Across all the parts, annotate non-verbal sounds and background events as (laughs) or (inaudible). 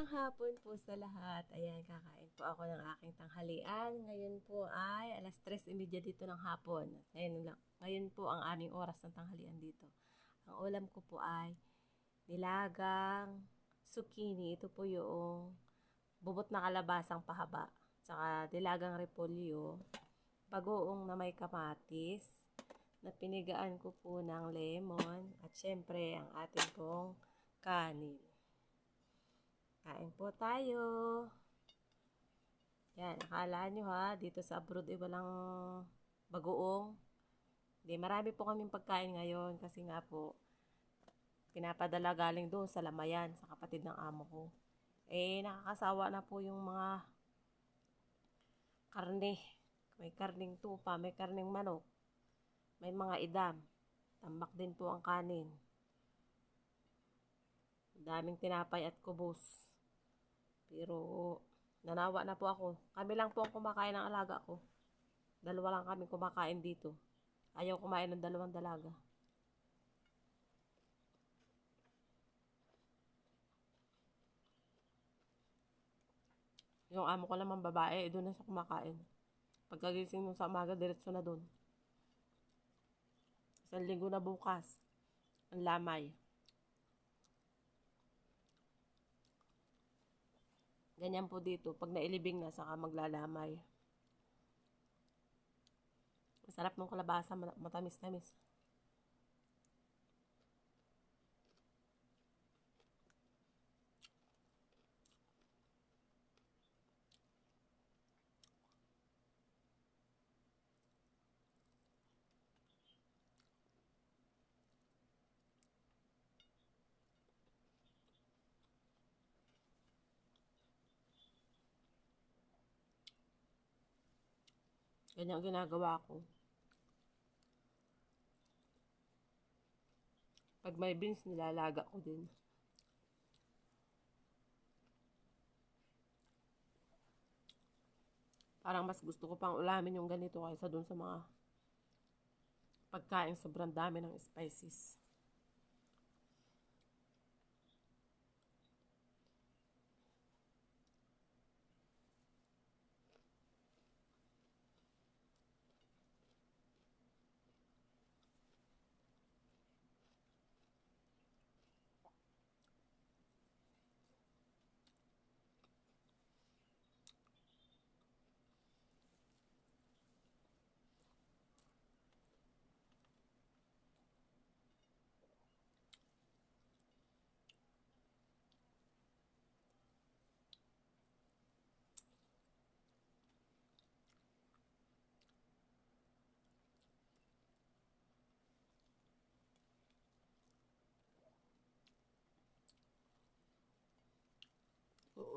Hapon po sa lahat. Ayan, kakain po ako ng aking tanghalian. Ngayon po ay alas 3.30 dito ng hapon. Ngayon, lang, ngayon po ang aming oras ng tanghalian dito. Ang ulam ko po ay nilagang zucchini. Ito po yung bubot na kalabasang pahaba. Tsaka dilagang repolyo. Bagoong na may kamatis. Na pinigaan ko po ng lemon. At syempre, ang ating pong kanin. Kain po tayo. Yan, akala nyo ha, dito sa abroad ay walang bagoong. Hindi, marami po kaming pagkain ngayon kasi nga po, pinapadala galing doon sa Lamayan, sa kapatid ng amo ko. Eh, nakakasawa na po yung mga karne. May karning tupa, may karning manok, may mga idam. Tambak din po ang kanin. Daming tinapay at kubos. Pero, nanawa na po ako. Kami lang po ang kumakain ng alaga ko. Dalawa lang kami kumakain dito. Ayaw kumain ng dalawang dalaga. Yung amo ko naman babae, eh, doon na siya kumakain. Pagkagising nung sa umaga, diretso na doon. Isang linggo na bukas. Ang lamay. Ganyan po dito. Pag nailibing na, saka maglalamay. Masarap ng kalabasa, matamis-tamis. Ganyan ang ginagawa ko. Pag may beans, nilalaga ko din. Parang mas gusto ko pang ulamin yung ganito kaysa dun sa mga pagkain sobrang dami ng spices.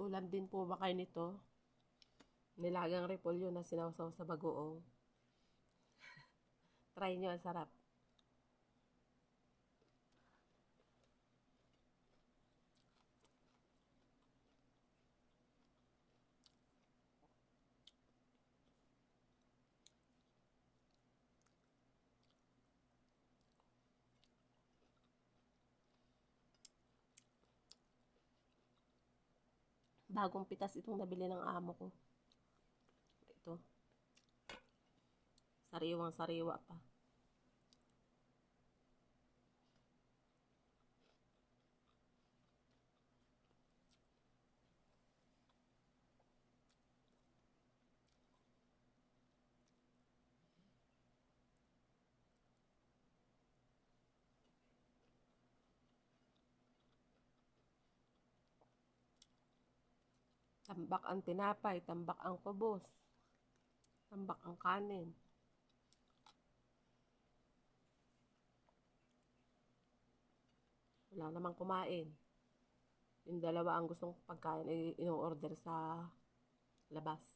Uulam din po ba kayo nito? Nilagang repolyo na sinawsaw sa bagoong. (laughs) Try nyo, ang sarap. Bagong pitas itong nabili ng amo ko. Ito. Sariwang sariwa pa. Tambak ang tinapay, tambak ang kubos, tambak ang kanin. Wala namang kumain. Yung dalawa ang gustong pagkain ay ino-order sa labas.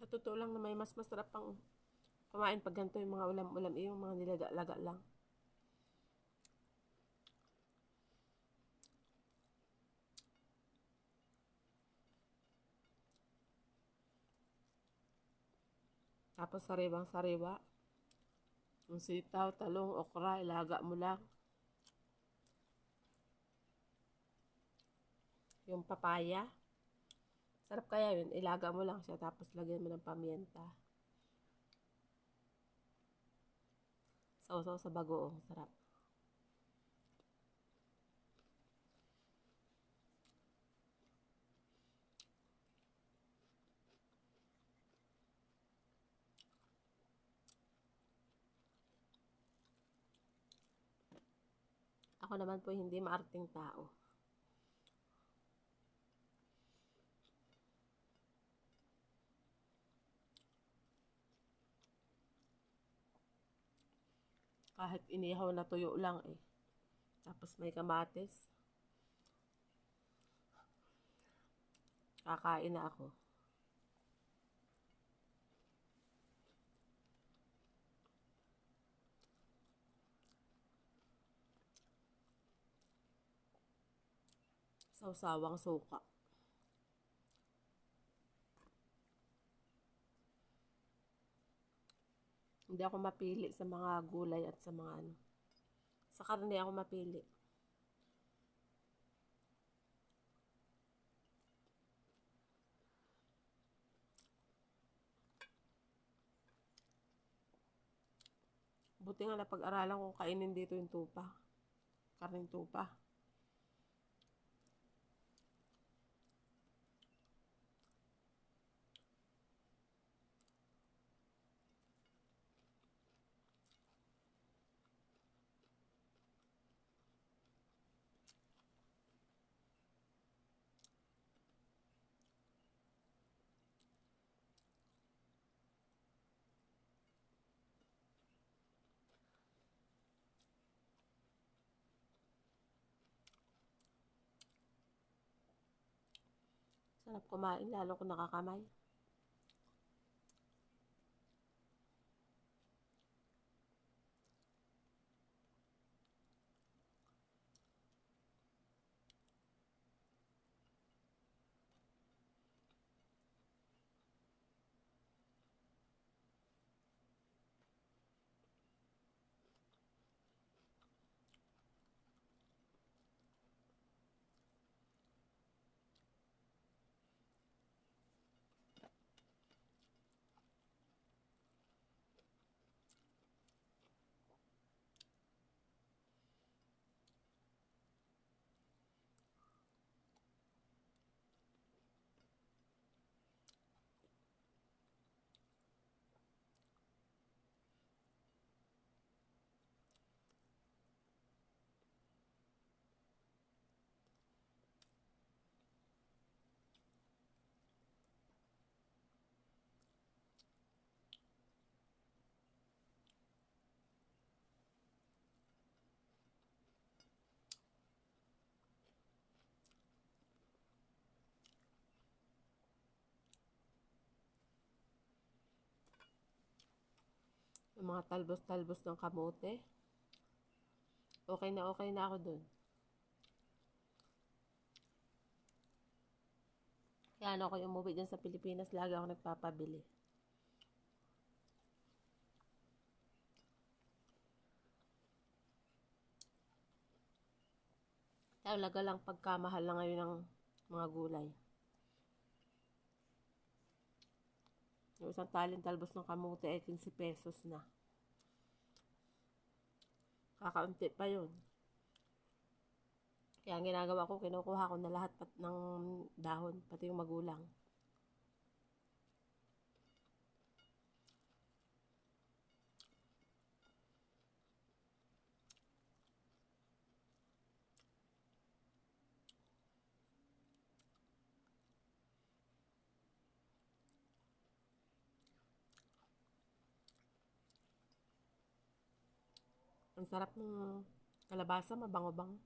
Sa totoo lang na may mas masarap pang kumain pag ganito yung mga ulam-ulam, yung mga nilaga-laga lang. Tapos sariwang-sariwa. Yung sitaw, talong, okra, ilaga mo lang. Yung papaya. Sarap kaya yun. Ilaga mo lang siya tapos lagyan mo ng pamienta. Sausaw sa bagoong. Sarap. Ako naman po hindi maarting tao. Kahit inihaw na tuyo lang eh. Tapos may kamatis. Kakain na ako. Sausawang suka. Hindi ako mapili sa mga gulay at sa mga ano. Sa karne ako mapili. Buti nga napag-aralan kung kainin dito yung tupa. Karning tupa. Sarap kumain, lalo kung nakakamay. Yung mga talbos-talbos ng kamote. Okay na okay na ako dun. Kaya ano ako yung umuwi dyan sa Pilipinas, lagi ako nagpapabili. Talaga lang pagkamahal na ngayon ng mga gulay. Yung isang talin talbos ng kamote ay 15 pesos na. Kakaunti pa yun. Kaya ang ginagawa ko, kinukuha ko na lahat pat ng dahon, pati yung magulang. Ang sarap ng kalabasa, mabango-bango.